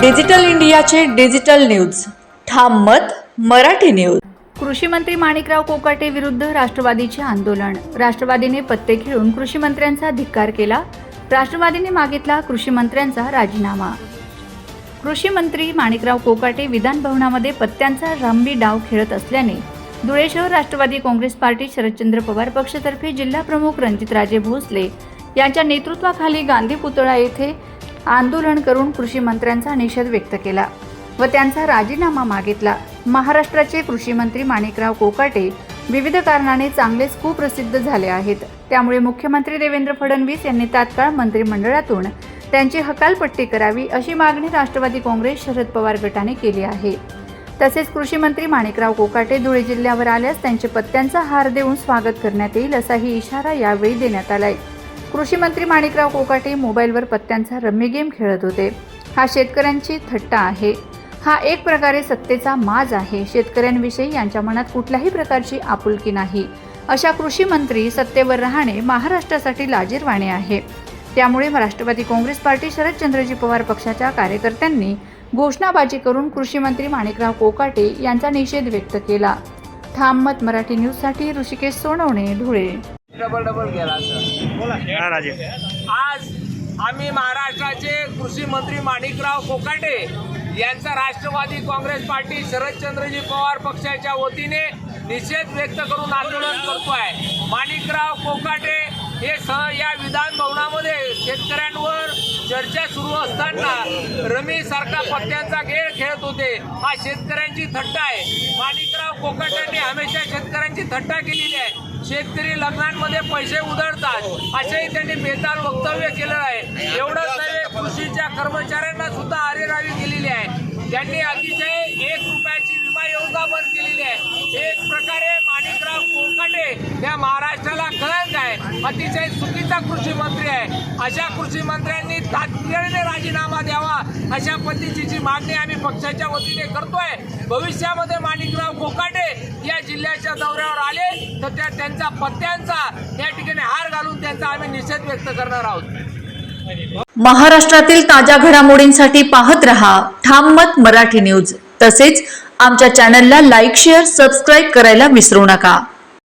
Digital इंडियाचे digital news. ठाम मत मराठी न्यूज. कृषी मंत्री माणिकराव कोकाटे विरुद्ध राष्ट्रवादीचे आंदोलन. राष्ट्रवादीने पत्ते खेळून कृषी मंत्र्यांचा धिक्कार केला. राष्ट्रवादीने मागितला कृषी मंत्र्यांचा राजीनामा. कृषी मंत्री माणिकराव कोकाटे विधान भवनामध्ये पत्त्यांचा रांबी डाव खेळत असल्याने धुळे शहर राष्ट्रवादी काँग्रेस पार्टी शरदचंद्र पवार पक्षातर्फे जिल्हा प्रमुख रणजितराजे भोसले यांच्या नेतृत्वाखाली गांधी पुतळा येथे आंदोलन करून कृषी मंत्र्यांचा निषेध व्यक्त केला व त्यांचा राजीनामा मागितला. महाराष्ट्राचे कृषी मंत्री माणिकराव कोकाटे विविध कारणाने चांगलेच कुप्रसिद्ध झाले आहेत. त्यामुळे मुख्यमंत्री देवेंद्र फडणवीस यांनी तात्काळ मंत्रिमंडळातून त्यांची हकालपट्टी करावी अशी मागणी राष्ट्रवादी काँग्रेस शरद पवार गटाने केली आहे. तसेच कृषी मंत्री माणिकराव कोकाटे धुळे जिल्ह्यावर आल्यास त्यांचे पत्त्यांचा हार देऊन स्वागत करण्यात येईल असाही इशारा यावेळी देण्यात आलाय. कृषी मंत्री माणिकराव कोकाटे मोबाईलवर पत्त्यांचा रम्मी गेम खेळत होते. हा शेतकऱ्यांची थट्टा आहे. हा एक प्रकारे सत्तेचा माज आहे. शेतकऱ्यांविषयी यांच्या मनात कुठल्याही प्रकारची आपुलकी नाही. अशा कृषी मंत्री सत्तेवर राहणे महाराष्ट्रासाठी लाजीरवाणे आहे. त्यामुळे राष्ट्रवादी काँग्रेस पार्टी शरदचंद्रजी पवार पक्षाच्या कार्यकर्त्यांनी घोषणाबाजी करून कृषी मंत्री माणिकराव कोकाटे यांचा निषेध व्यक्त केला. ठाम मत मराठी न्यूजसाठी ऋषिकेश सोनवणे धुळे. डबल डबल गेला सर राजे. आज आम्ही महाराष्ट्राचे कृषी मंत्री माणिकराव कोकाटे यांचा राष्ट्रवादी काँग्रेस पार्टी शरदचंद्रजी पवार पक्षाच्या वतीने निषेध व्यक्त करून आंदोलन करतोय. माणिकराव कोकाटे हे स या विधान भवनामध्ये शेतकऱ्यांवर चर्चा सुरू असताना रमी सारखा पत्त्यांचा खेळ खेळत होते. हा शेतकऱ्यांची थट्टा आहे. माणिकराव कोकाट्यांनी हमेशा शेतकऱ्यांची थट्टा केलेली आहे. शेतकरी लग्नांमध्ये पैसे उधळतात. असेही त्यांनी बेताल वक्तव्य केलं आहे. एवढंच नव्हे कृषीच्या कर्मचाऱ्यांना सुद्धा आरेरावी केलेली आहे. त्यांनी अतिशय एक रुपयाची विमा योजना बंद केलेली आहे एक प्रकारे माणिकराव कोकाटे या महाराष्ट्राला कळंक आहे अतिशय चुकीचा कृषी मंत्री आहे. अशा कृषी मंत्र्यांनी तातडीने राजीनामा द्यावा अशा पद्धतीची मागणी आम्ही पक्षाच्या वतीने करतोय भविष्यामध्ये माणिकराव कोकाटे या जिल्ह्याच्या दौऱ्यावर आले तर त्या त्यांचा पत्त्यांचा या ठिकाणी हार घालून त्यांचा आम्ही निषेध व्यक्त करणार आहोत. महाराष्ट्रातील ताज्या घडामोडींसाठी पाहत रहा ठाम मत मराठी न्यूज. तसेच आमच्या चॅनलला लाईक शेअर सबस्क्राईब करायला विसरू नका.